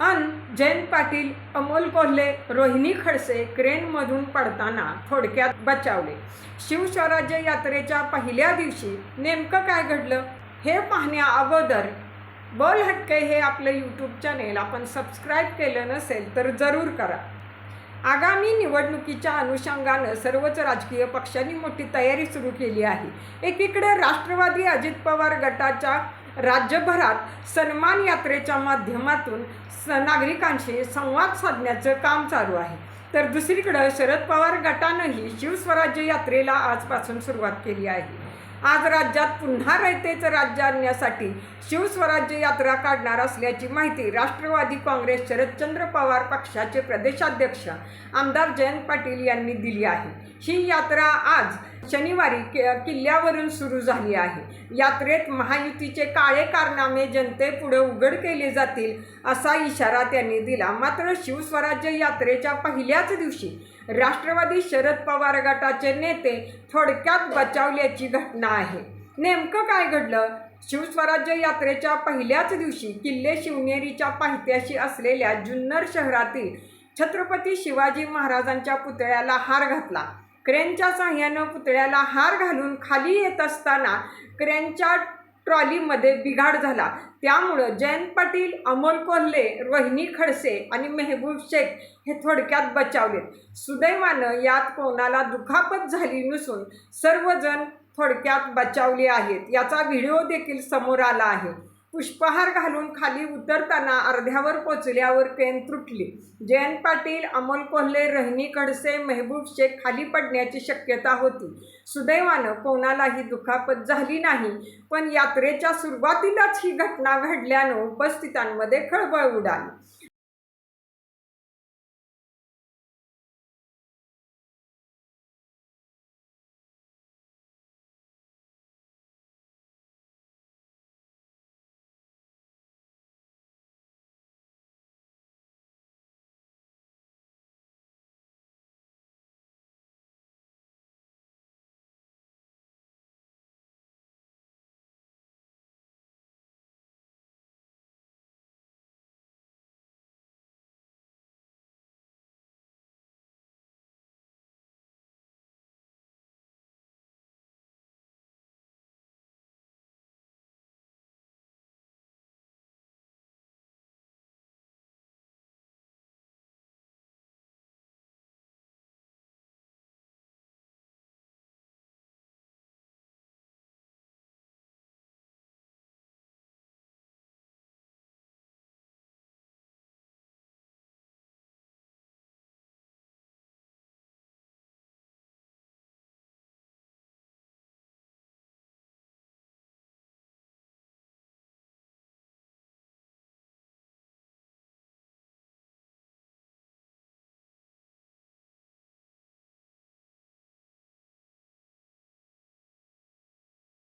अन जयंत पाटील अमोल कोल्हे रोहिणी खडसे क्रेनमधून पडताना थोडक्यात बचावले. शिवस्वराज्य यात्रेच्या पहिल्या दिवशी नेमकं काय घडलं हे पाहण्या अगोदर बोल हटके हे आपलं यूट्यूब चॅनेल आपण सबस्क्राईब केलं नसेल तर जरूर करा. आगामी निवडणुकीच्या अनुषंगानं सर्वच राजकीय पक्षांनी मोठी तयारी सुरू केली आहे. एकीकडे राष्ट्रवादी अजित पवार गटाच्या राज्यभरात सन्मान यात्रेच्या माध्यमातून स नागरिकांशी संवाद साधण्याचं काम चालू आहे. तर दुसरीकडं शरद पवार गटानंही शिवस्वराज्य यात्रेला आजपासून सुरुवात केली आहे. आज राज्यात पुन्हा रयतेचं राज्य आणण्यासाठी शिवस्वराज्य यात्रा काढणार असल्याची माहिती राष्ट्रवादी काँग्रेस शरदचंद्र पवार पक्षाचे प्रदेशाध्यक्ष आमदार जयंत पाटील यांनी दिली आहे. ही यात्रा आज शनिवारी कि किल्ल्यावरून सुरू झाली आहे. यात्रेत महायुतीचे काळे कारनामे जनतेपुढे उघड केले जातील असा इशारा त्यांनी दिला. मात्र शिवस्वराज्य यात्रेच्या पहिल्याच दिवशी राष्ट्रवादी शरद पवार गटाचे नेते थोडक्यात बचावल्याची घटना आहे. नेमकं काय घडलं? शिवस्वराज्य यात्रेच्या पहिल्याच दिवशी किल्ले शिवनेरीच्या पायथ्याशी असलेल्या जुन्नर शहरातील छत्रपती शिवाजी महाराजांच्या पुतळ्याला हार घातला. क्रेनच्या साह्यानं पुतळ्याला हार घालून खाली येत असताना क्रेनच्या ट्रॉलीमध्ये बिघाड झाला. त्यामुळं जयंत पाटील अमोल कोल्हे रोहिणी खडसे आणि मेहबूब शेख हे थोडक्यात बचावलेत सुदैवानं यात कोणाला दुखापत झाली नसून सर्वजण थोडक्यात बचावले आहेत. याचा व्हिडिओ देखील समोर आला आहे. पुष्पहार घालून खाली उतरताना अर्ध्यावर पोचल्यावर पेन तुटली. जयंत पाटील अमोल कोल्हे रहनी खडसे मेहबूब शेख खाली पडण्याची शक्यता होती. सुदैवानं कोणालाही दुखापत झाली नाही पण यात्रेच्या सुरुवातीलाच ही घटना घडल्यानं उपस्थितांमध्ये खळबळ उडाली.